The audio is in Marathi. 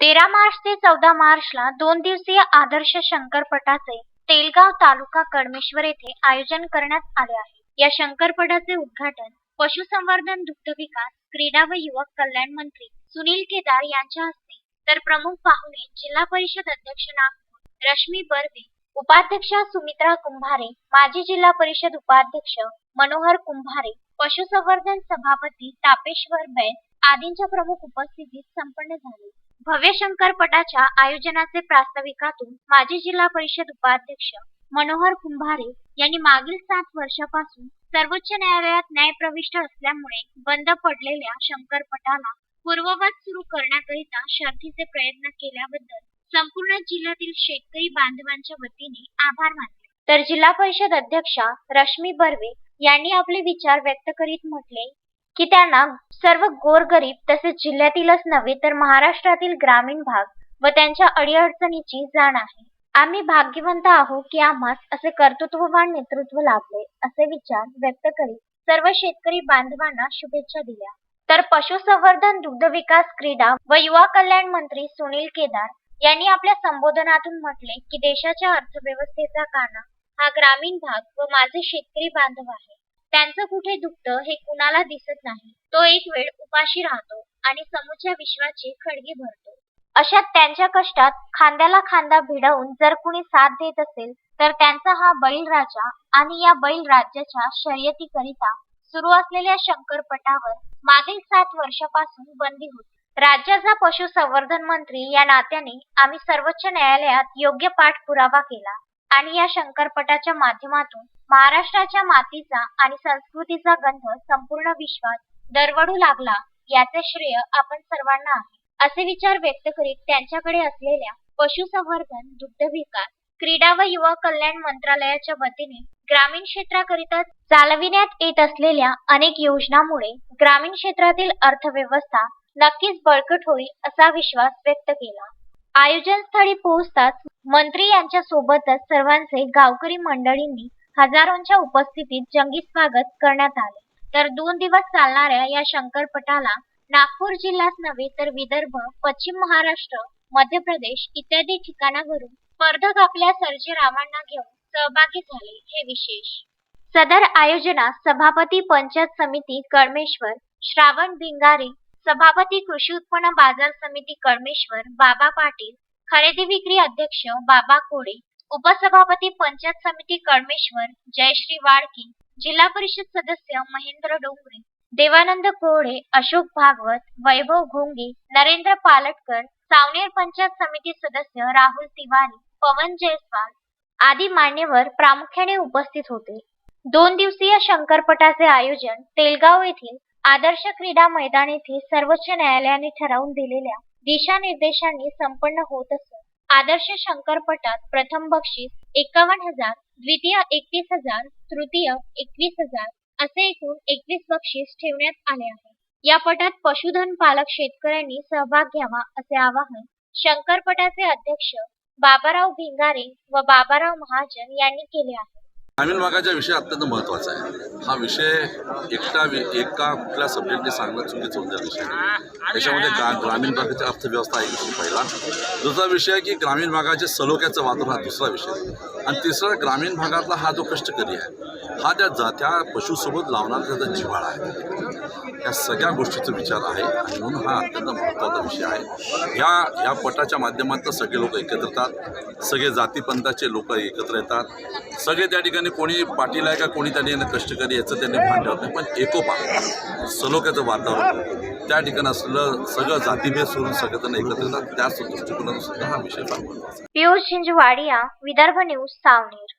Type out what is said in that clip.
तेरा मार्च ते चौदा मार्चला दोन दिवसीय आदर्श शंकरपटाचे तेलगाव तालुका कडमेश्वर येथे आयोजन करण्यात आले आहे. या शंकरपटाचे उद्घाटन पशुसंवर्धन दुग्ध विकास क्रीडा व युवक कल्याण मंत्री सुनील केदार यांच्या हस्ते तर प्रमुख पाहुणे जिल्हा परिषद अध्यक्ष नागपूर रश्मी बर्वे उपाध्यक्ष सुमित्रा कुंभारे माजी जिल्हा परिषद उपाध्यक्ष मनोहर कुंभारे पशुसंवर्धन सभापती तापेश्वर बैल आदींच्या प्रमुख उपस्थितीत संपन्न झाले. भव्य शंकरपटाच्या आयोजनाचे प्रास्ताविकातून माजी जिल्हा परिषद उपाध्यक्ष मनोहर कुंभारे यांनी मागील सात वर्षापासून सर्वोच्च न्यायालयात न्यायप्रविष्ट असल्यामुळे बंद पडलेल्या शंकरपटाला पूर्ववत सुरू करण्याकरिता शर्थीचे प्रयत्न केल्याबद्दल संपूर्ण जिल्ह्यातील शेतकरी बांधवांच्या वतीने आभार मानले. तर जिल्हा परिषद अध्यक्षा रश्मी बर्वे यांनी आपले विचार व्यक्त करीत म्हटले की त्यांना सर्व गोरगरीब तसेच जिल्ह्यातीलच नव्हे तर महाराष्ट्रातील ग्रामीण भाग व त्यांच्या अडीअडचणीची जाण आहे. आम्ही भाग्यवंत आहोत की आम्हास असे कर्तृत्ववान नेतृत्व लाभले असे विचार व्यक्त करीत सर्व शेतकरी बांधवांना शुभेच्छा दिल्या. तर पशुसंवर्धन दुग्ध विकास क्रीडा व युवा कल्याण मंत्री सुनील केदार यांनी आपल्या संबोधनातून म्हटले की देशाच्या अर्थव्यवस्थेचा काना हा ग्रामीण भाग व माझे शेतकरी बांधव आहे त्यांचं कुठे दुखतं हे कुणाला दिसत नाही. तो एक वेळ उपाशी राहतो आणि समोरच्या विश्वाचे खडगे भरतो. अशात त्यांच्या कष्टात खांद्याला खांदा भिडवून जर कुणी साथ देत असेल तर त्यांचा हा बैलराजा आणि या बैल राज्याच्या शर्यतीकरिता सुरू असलेल्या शंकरपटावर मागील सात वर्षापासून बंदी होती. राज्याचा पशुसंवर्धन मंत्री या नात्याने आम्ही सर्वोच्च न्यायालयात योग्य पाठपुरावा केला. आणि या शंकरपटाच्या माध्यमातून महाराष्ट्राच्या मातीचा आणि संस्कृतीचा गंध संपूर्ण विश्वात दरवडू लागला याचे श्रेय आपण सर्वांना आहे. असे विचार व्यक्त करीत त्यांच्याकडे असलेल्या पशुसंवर्धन दुग्ध विकास क्रीडा व युवा कल्याण मंत्रालयाच्या वतीने ग्रामीण क्षेत्राकरिता चालविण्यात येत असलेल्या अनेक योजनांमुळे ग्रामीण क्षेत्रातील अर्थव्यवस्था नक्कीच बळकट होईल असा विश्वास व्यक्त केला. आयोजन स्थळी पोहोचताच मंत्री यांच्या सोबतच सर्वांचे गावकरी मंडळींनी हजारोंच्या उपस्थितीत जंगी स्वागत करण्यात आले. तर दोन दिवस चालणाऱ्या या शंकरपटाला नागपूर जिल्हाच नव्हे तर विदर्भ पश्चिम महाराष्ट्र मध्य प्रदेश इत्यादी ठिकाणावरून स्पर्धक आपल्या सर्जेरावांना घेऊन सहभागी झाले हे विशेष. सदर आयोजनात सभापती पंचायत समिती कळमेश्वर श्रावण भिंगारे सभापती कृषी उत्पन्न बाजार समिती कळमेश्वर बाबा पाटील खरेदी विक्री अध्यक्ष बाबा कोडे उपसभापती पंचायत समिती कळमेश्वर जयश्री वाडकी जिल्हा परिषद सदस्य महेंद्र डोंगरे देवानंद कोहळे अशोक भागवत वैभव घोंगे नरेंद्र पालटकर सावनेर पंचायत समिती सदस्य राहुल तिवारी पवन जयस्वाल आदी मान्यवर प्रामुख्याने उपस्थित होते. दोन दिवसीय शंकरपटाचे आयोजन तेलगाव येथील आदर्श क्रीडा मैदान येथे सर्वोच्च न्यायालयाने ठरवून दिलेल्या दिशानिर्देशांनी संपन्न होत असून आदर्श शंकरपटात प्रथम बक्षीस एकावन्न हजार द्वितीय एकतीस हजार तृतीय एकवीस हजार असे एकूण एकवीस बक्षीस ठेवण्यात आले आहे. या पटात पशुधन पालक शेतकऱ्यांनी सहभाग घ्यावा असे आवाहन शंकरपटाचे अध्यक्ष बाबाराव भिंगारे व बाबाराव महाजन यांनी केले आहे. ग्रामीण भागाचा विषय अत्यंत महत्त्वाचा आहे. हा विषय एकटा एका कुठल्या सब्जेक्टने सांगणं चुकीचं होऊन विषय. त्याच्यामध्ये ग्रा ग्रामीण भागाची अर्थव्यवस्था एक विषय पहिला. दुसरा विषय आहे की ग्रामीण भागाचे सलोख्याचं वातावरण हा दुसरा विषय. आणि तिसरा ग्रामीण भागातला हा जो कष्टकरी आहे हा त्या जा त्या पशुसोबत लावणारा त्याचा जिव्हाळा आहे. या सगळ्या गोष्टीचा विचार आहे आणि म्हणून हा अत्यंत महत्त्वाचा विषय आहे. ह्या ह्या पटाच्या माध्यमातून सगळे लोक एकत्र येतात. सगळे जातीपंथाचे लोक एकत्र येतात. सगळे त्या ठिकाणी कोणी पाटील आहे का कोणी त्या ठिकाणी कष्टकरी याचं त्यांनी भान ठेवत नाही. पण एकोपा सलोख्याचं वातावरण त्या ठिकाणी असलेलं सगळं जातीभेद सोडून सगळेजण एकत्र येतात. त्याच दृष्टिकोनातून सुद्धा हा विषय फार पियुष झिंजवाडिया विदर्भ न्यूज सावनेर.